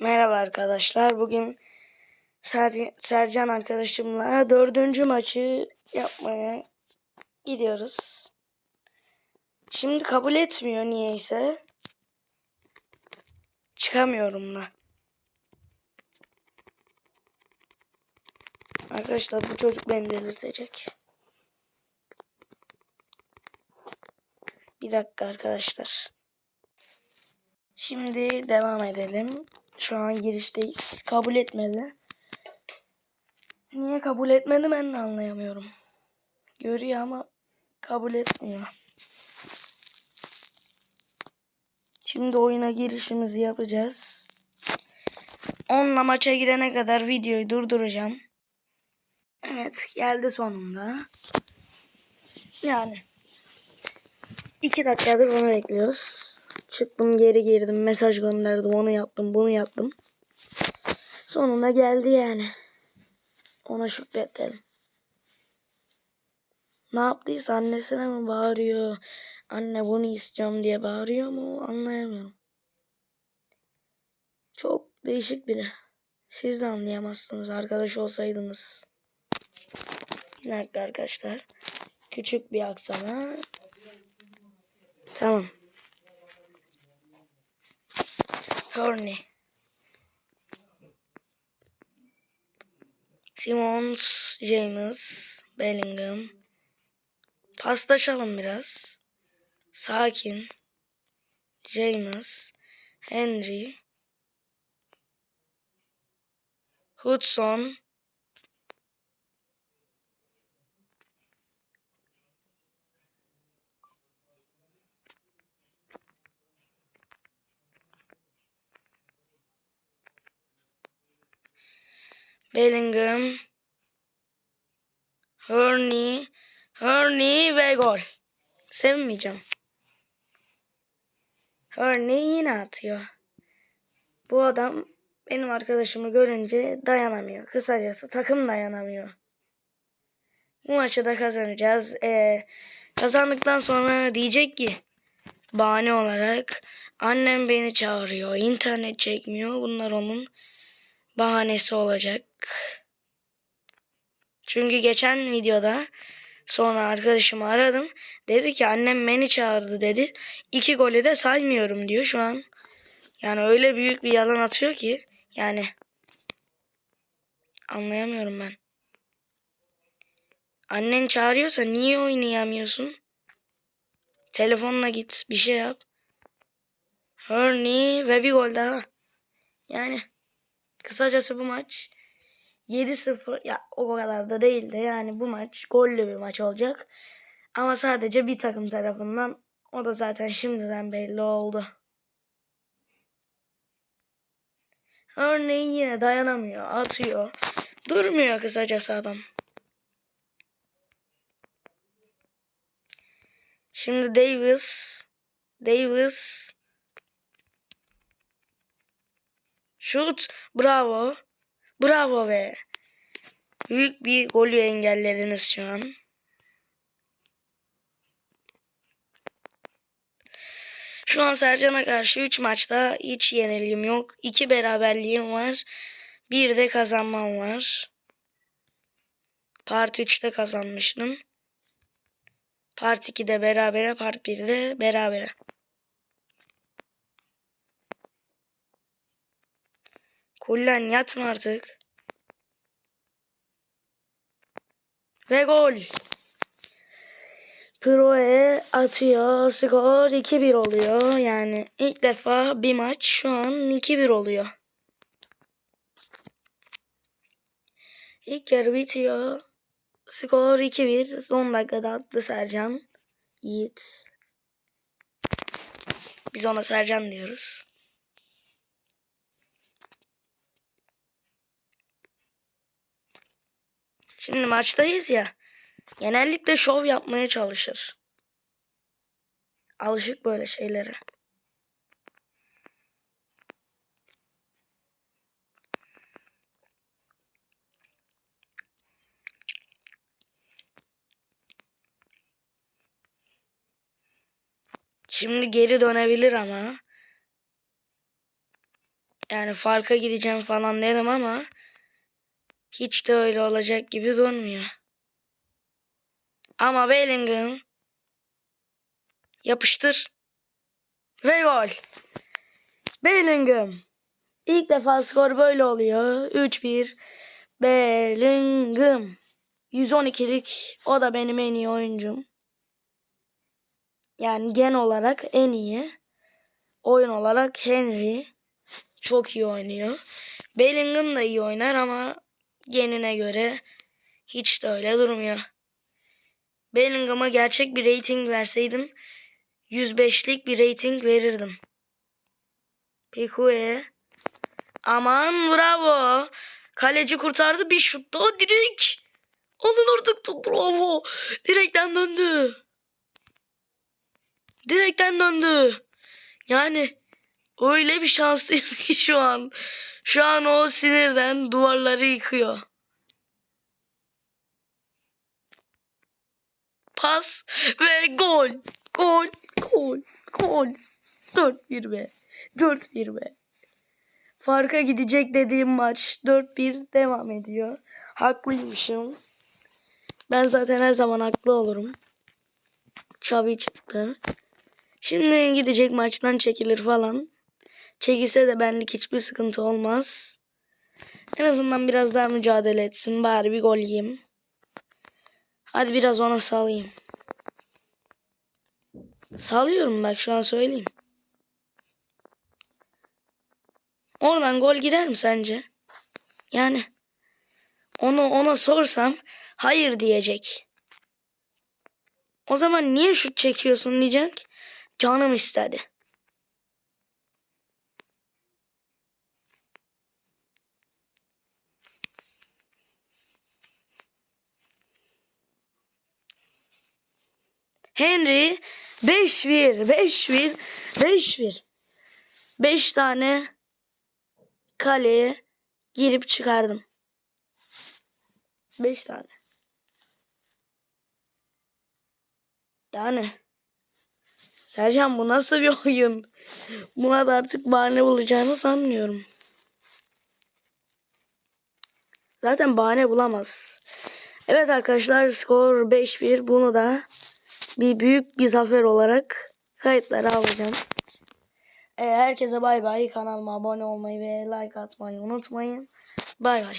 Merhaba arkadaşlar. Bugün Ser- Sercan arkadaşımla dördüncü maçı yapmaya gidiyoruz. Şimdi kabul etmiyor niyeyse. Çıkamıyorum da. Arkadaşlar bu çocuk beni delirtecek. Bir dakika arkadaşlar. Şimdi devam edelim. Şu an girişteyiz. Kabul etmedi. Niye kabul etmedi ben de anlayamıyorum. Görüyor ama kabul etmiyor. Şimdi oyuna girişimizi yapacağız. Onunla maça girene kadar videoyu durduracağım. Evet geldi sonunda. Yani iki dakikadır bunu bekliyoruz. Çıktım geri girdim mesaj gönderdim onu yaptım bunu yaptım. Sonunda geldi yani. Ona şükredelim. Ne yaptıysa annesine mi bağırıyor? Anne bunu istiyorum diye bağırıyor mu? Anlayamıyorum. Çok değişik biri. Siz de anlayamazsınız arkadaş olsaydınız. Bir arkadaşlar. Küçük bir aksana. Tamam. Horny. Simmons, James, Bellingham. Paslaşalım biraz. Sakin. James, Henry, Hudson, Bellingham, Hurney, Hurney ve gol. Sevinmeyeceğim. Hurney yine atıyor. Bu adam benim arkadaşımı görünce dayanamıyor. Kısacası takım dayanamıyor. Bu maçı da kazanacağız. Ee, kazandıktan sonra diyecek ki bahane olarak annem beni çağırıyor. internet çekmiyor. Bunlar onun bahanesi olacak. Çünkü geçen videoda sonra arkadaşımı aradım. Dedi ki annem beni çağırdı dedi. İki golü de saymıyorum diyor şu an. Yani öyle büyük bir yalan atıyor ki. Yani anlayamıyorum ben. Annen çağırıyorsa niye oynayamıyorsun? Telefonla git bir şey yap. Hurney ve bir gol daha. Yani kısacası bu maç 7-0 ya o kadar da değil de yani bu maç gollü bir maç olacak. Ama sadece bir takım tarafından o da zaten şimdiden belli oldu. Örneğin yine dayanamıyor, atıyor. Durmuyor kısacası adam. Şimdi Davis, Davis Şut, bravo. Bravo be. Büyük bir golü engellediniz şu an. Şu an Sercan'a karşı 3 maçta hiç yenilgim yok. 2 beraberliğim var. Bir de kazanmam var. Part 3'te kazanmıştım. Part 2'de berabere, part 1'de berabere. Kullen yatma artık. Ve gol. Pro'ye atıyor. Skor 2-1 oluyor. Yani ilk defa bir maç şu an 2-1 oluyor. İlk yarı bitiyor. Skor 2-1. Son dakikada attı Sercan. Yiğit. Biz ona Sercan diyoruz. Şimdi maçtayız ya. Genellikle şov yapmaya çalışır. Alışık böyle şeylere. Şimdi geri dönebilir ama. Yani farka gideceğim falan dedim ama hiç de öyle olacak gibi durmuyor. Ama Bellingham yapıştır ve gol. Bellingham. İlk defa skor böyle oluyor. 3-1. Bellingham. 112'lik. O da benim en iyi oyuncum. Yani gen olarak en iyi. Oyun olarak Henry çok iyi oynuyor. Bellingham da iyi oynar ama genine göre hiç de öyle durmuyor. Bellingham'a gerçek bir rating verseydim 105'lik bir rating verirdim. Pikue. Aman bravo. Kaleci kurtardı bir şutta o direkt. Alın artık bravo. Direkten döndü. Direkten döndü. Yani öyle bir şanslıyım ki şu an. Şu an o sinirden duvarları yıkıyor. Pas ve gol. Gol, gol, gol. 4-1 be. 4-1 be. Farka gidecek dediğim maç 4-1 devam ediyor. Haklıymışım. Ben zaten her zaman haklı olurum. Xavi çıktı. Şimdi gidecek maçtan çekilir falan. Çekilse de benlik hiçbir sıkıntı olmaz. En azından biraz daha mücadele etsin. Bari bir gol yiyeyim. Hadi biraz ona salayım. Salıyorum bak şu an söyleyeyim. Oradan gol girer mi sence? Yani onu ona sorsam hayır diyecek. O zaman niye şut çekiyorsun diyecek. Canım istedi. Henry 5-1, 5-1, 5-1. 5 tane kaleye girip çıkardım. 5 tane. Yani Sercan bu nasıl bir oyun? Buna da artık bahane bulacağını sanmıyorum. Zaten bahane bulamaz. Evet arkadaşlar skor 5-1. Bunu da bir büyük bir zafer olarak kayıtlara alacağım. Ee, herkese bay bay. Kanalıma abone olmayı ve like atmayı unutmayın. Bay bay.